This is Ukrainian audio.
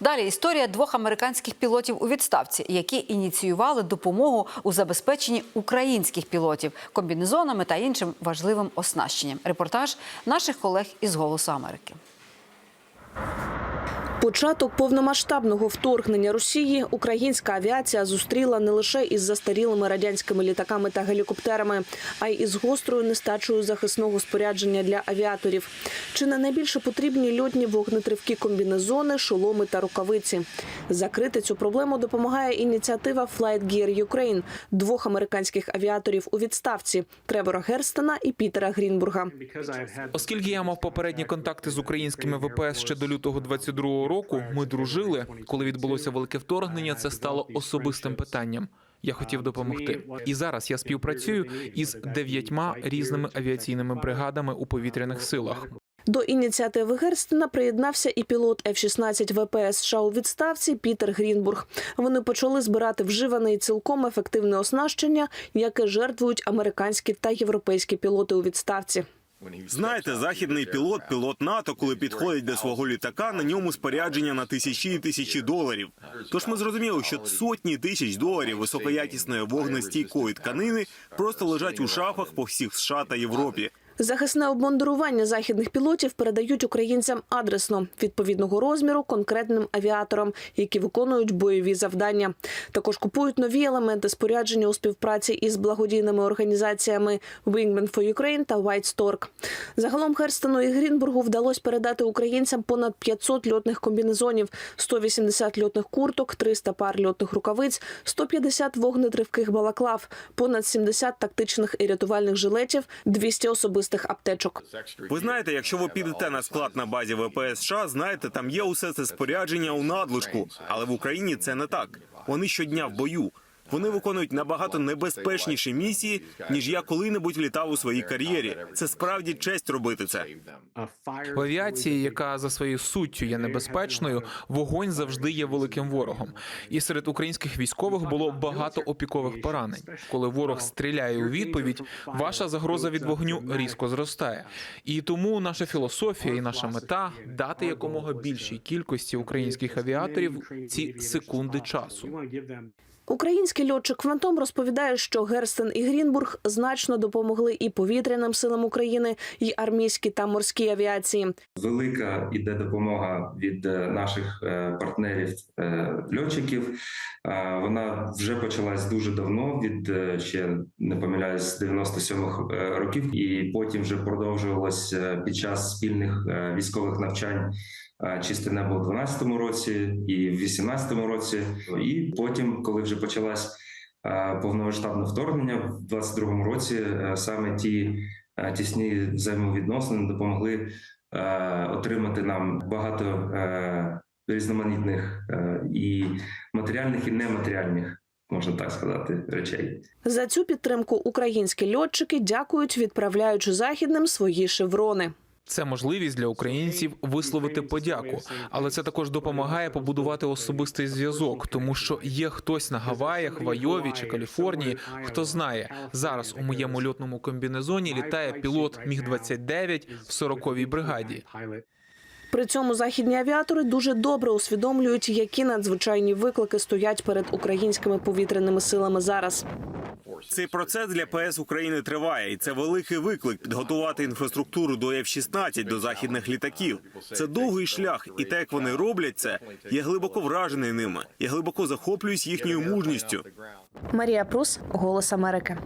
Далі історія двох американських пілотів у відставці, які ініціювали допомогу у забезпеченні українських пілотів комбінезонами та іншим важливим оснащенням. Репортаж наших колег із Голосу Америки. Початок повномасштабного вторгнення Росії українська авіація зустріла не лише із застарілими радянськими літаками та гелікоптерами, а й із гострою нестачею захисного спорядження для авіаторів. Чи не найбільше потрібні льотні вогнетривкі комбінезони, шоломи та рукавиці? Закрити цю проблему допомагає ініціатива Flight Gear Ukraine двох американських авіаторів у відставці Тревора Герстена і Пітера Грінбурга. Оскільки я мав попередні контакти з українськими ВПС ще до лютого 22-го року, ми дружили. Коли відбулося велике вторгнення, це стало особистим питанням. Я хотів допомогти. І зараз я співпрацюю із дев'ятьма різними авіаційними бригадами у повітряних силах. До ініціативи Герстена приєднався і пілот F-16 ВПС США у відставці Пітер Грінбург. Вони почали збирати вживане і цілком ефективне оснащення, яке жертвують американські та європейські пілоти у відставці. Знаєте, західний пілот, пілот НАТО, коли підходить до свого літака, на ньому спорядження на тисячі і тисячі доларів. Тож ми зрозуміли, що сотні тисяч доларів високоякісної вогнестійкої тканини просто лежать у шафах по всіх США та Європі. Захисне обмундирування західних пілотів передають українцям адресно відповідного розміру конкретним авіаторам, які виконують бойові завдання. Також купують нові елементи спорядження у співпраці із благодійними організаціями Wingman for Ukraine та White Stork. Загалом Херстену і Грінбургу вдалося передати українцям понад 500 льотних комбінезонів, 180 льотних курток, 300 пар льотних рукавиць, 150 вогнетривких балаклав, понад 70 тактичних і рятувальних жилетів, 200 особистих аптечок. Ви знаєте, якщо ви підете на склад на базі ВПС США, знаєте, там є усе це спорядження у надлишку. Але в Україні це не так. Вони щодня в бою. Вони виконують набагато небезпечніші місії, ніж я коли-небудь літав у своїй кар'єрі. Це справді честь робити це. В авіації, яка за своєю суттю є небезпечною, вогонь завжди є великим ворогом. І серед українських військових було багато опікових поранень. Коли ворог стріляє у відповідь, ваша загроза від вогню різко зростає. І тому наша філософія і наша мета дати якомога більшій кількості українських авіаторів ці секунди часу. Український льотчик Фантом розповідає, що Герстен і Грінбург значно допомогли і повітряним силам України, і армійській та морській авіації. Велика іде допомога від е, наших е, партнерів е, льотчиків. Вона вже почалась дуже давно, від ще не помиляюсь, з 97-х е, років, і потім вже продовжувалась під час спільних військових навчань. Чисте небо в 12-му році і в 18-му році, і потім, коли вже почалась повномасштабне вторгнення, в 22-му році е, саме ті е, тісні взаємовідносини допомогли е, отримати нам багато різноманітних і матеріальних, і нематеріальних, можна так сказати, речей. За цю підтримку українські льотчики дякують, відправляючи західним свої шеврони. Це можливість для українців висловити подяку, але це також допомагає побудувати особистий зв'язок, тому що є хтось на Гаваях, Вайові чи Каліфорнії, хто знає зараз у моєму льотному комбінезоні літає пілот Міг 29 в 40-й бригаді. При цьому західні авіатори дуже добре усвідомлюють, які надзвичайні виклики стоять перед українськими повітряними силами зараз. Цей процес для ПС України триває, і це великий виклик підготувати інфраструктуру до F-16, до західних літаків. Це довгий шлях, і те, як вони роблять це, я глибоко вражений ними. Я глибоко захоплююсь їхньою мужністю. Марія Прус, Голос Америки.